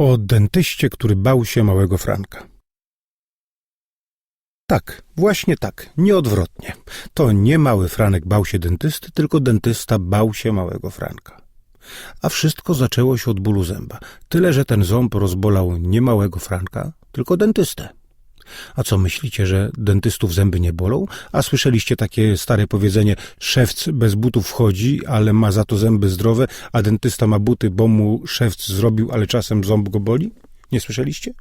O dentyście, który bał się małego Franka. Tak, właśnie tak, nieodwrotnie. To nie mały Franek bał się dentysty, tylko dentysta bał się małego Franka. A wszystko zaczęło się od bólu zęba. Tyle, że ten ząb rozbolał nie małego Franka, tylko dentystę. A co myślicie, że dentystów zęby nie bolą? A słyszeliście takie stare powiedzenie: szewc bez butów wchodzi, ale ma za to zęby zdrowe, a dentysta ma buty, bo mu szewc zrobił, ale czasem ząb go boli? Nie słyszeliście?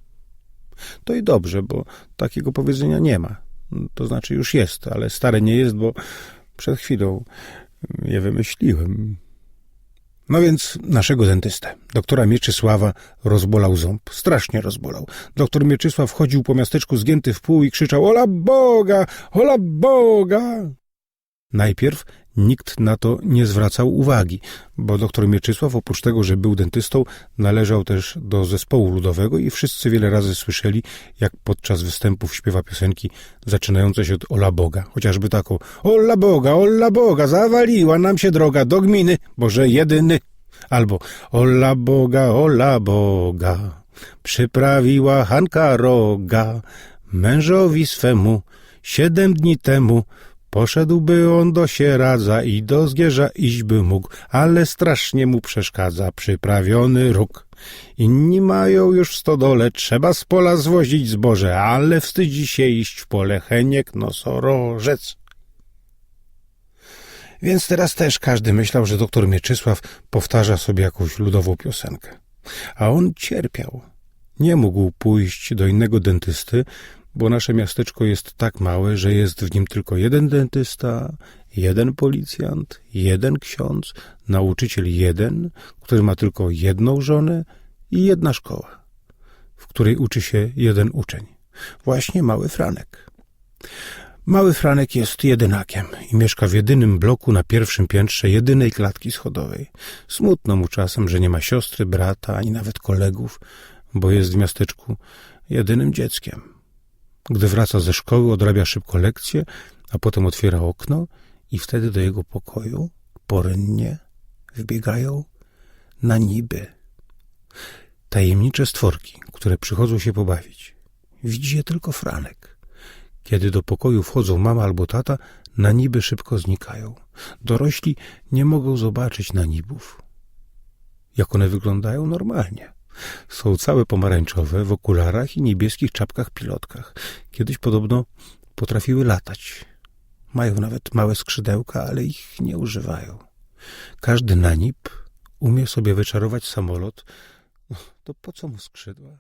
To i dobrze, bo takiego powiedzenia nie ma. To znaczy już jest, ale stare nie jest, bo przed chwilą je wymyśliłem. No więc naszego dentystę, doktora Mieczysława, rozbolał ząb. Strasznie rozbolał. Doktor Mieczysław chodził po miasteczku zgięty w pół i krzyczał Ola Boga! Ola Boga! Najpierw nikt na to nie zwracał uwagi, bo doktor Mieczysław, oprócz tego, że był dentystą, należał też do zespołu ludowego i wszyscy wiele razy słyszeli, jak podczas występów śpiewa piosenki zaczynające się od Ola Boga, chociażby taką Ola Boga, Ola Boga, zawaliła nam się droga do gminy, Boże jedyny, albo Ola Boga, Ola Boga, przyprawiła Hanka roga mężowi swemu siedem dni temu, Poszedłby on do sieradza i do zgierza iść by mógł, ale strasznie mu przeszkadza przyprawiony róg. Inni mają już w stodole, trzeba z pola zwozić zboże, ale wstydzi się iść w pole heniek nosorożec. Więc teraz też każdy myślał, że doktor Mieczysław powtarza sobie jakąś ludową piosenkę. A on cierpiał. Nie mógł pójść do innego dentysty, bo nasze miasteczko jest tak małe, że jest w nim tylko jeden dentysta, jeden policjant, jeden ksiądz, nauczyciel jeden, który ma tylko jedną żonę i jedna szkoła, w której uczy się jeden uczeń. Właśnie mały Franek. Mały Franek jest jedynakiem i mieszka w jedynym bloku na pierwszym piętrze jedynej klatki schodowej. Smutno mu czasem, że nie ma siostry, brata, ani nawet kolegów, bo jest w miasteczku jedynym dzieckiem. Gdy wraca ze szkoły, odrabia szybko lekcje, a potem otwiera okno i wtedy do jego pokoju porynnie wbiegają na niby. Tajemnicze stworki, które przychodzą się pobawić. Widzi je tylko Franek. Kiedy do pokoju wchodzą mama albo tata, na niby szybko znikają. Dorośli nie mogą zobaczyć na nibów. Jak one wyglądają normalnie. Są całe pomarańczowe, w okularach i niebieskich czapkach pilotkach. Kiedyś podobno potrafiły latać. Mają nawet małe skrzydełka, ale ich nie używają. Każdy nanip umie sobie wyczarować samolot. To po co mu skrzydła?